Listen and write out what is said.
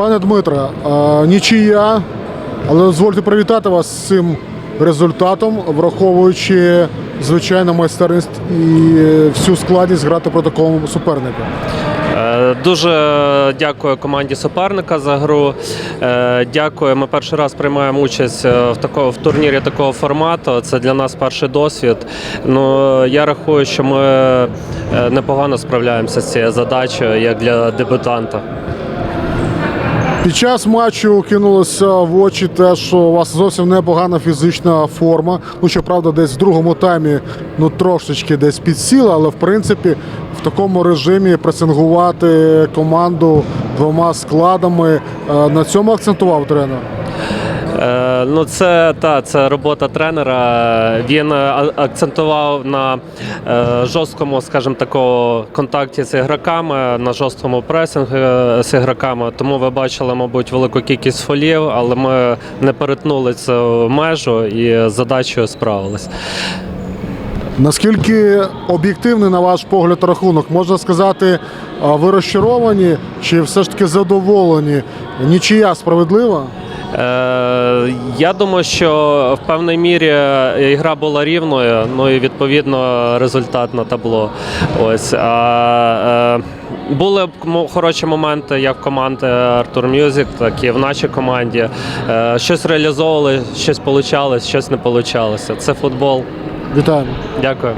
Пане Дмитре, е, нічия, але дозвольте привітати вас з цим результатом, враховуючи звичайно майстерність і всю складність грати проти такого суперника. Е, Дуже дякую команді суперника за гру. Е, Дякую. Ми перший раз приймаємо участь в такому в турнірі такого формату. Це для нас перший досвід. Ну я рахую, що ми непогано справляємося з цією задачею, як для дебютанта. Під час матчу кинулося в очі те, що у вас зовсім непогана фізична форма. Ну, щоправда, десь в другому таймі ну трошечки десь підсіла, але в принципі в такому режимі пресингувати команду двома складами. е, На цьому акцентував тренер. Е, Ну, це та це робота тренера. Він е, акцентував на е, жорсткому, скажімо, такого контакті з ігроками, на жорсткому пресингу з ігроками. Тому ви бачили, мабуть, велику кількість фолів, але ми не перетнули цю межу і з задачею справились. Наскільки об'єктивний, на ваш погляд, рахунок? Можна сказати, ви розчаровані чи все ж таки задоволені? Нічия справедлива? Е, я думаю, що в певній мірі гра була рівною, ну і відповідно результат на табло. Ось а, е, були хороші моменти як в команди Артур Мюзик, так і в нашій команді. Е, щось реалізовували, щось получалось, щось не получалося. Це футбол. Вітаємо. Дякую.